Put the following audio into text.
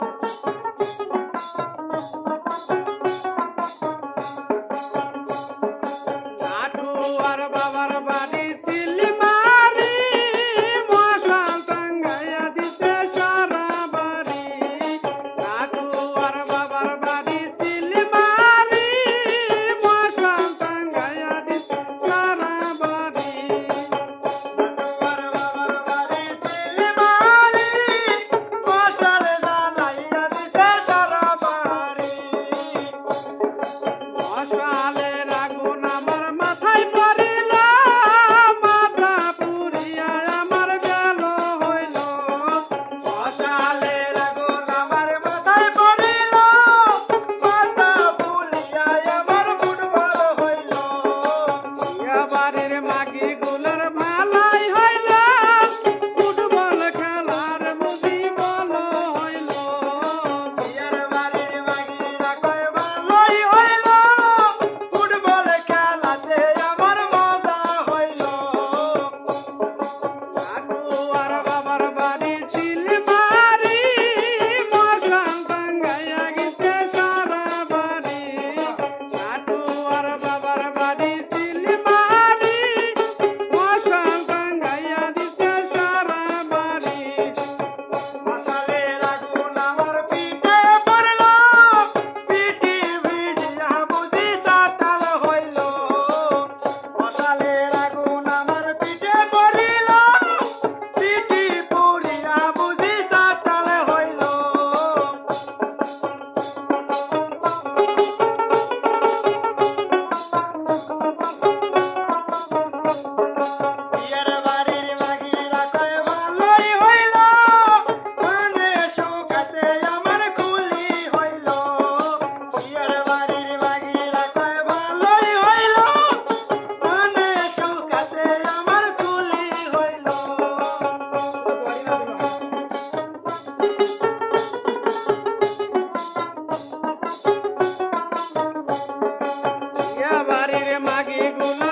you. মাগি গুলার ভালাই Thank you.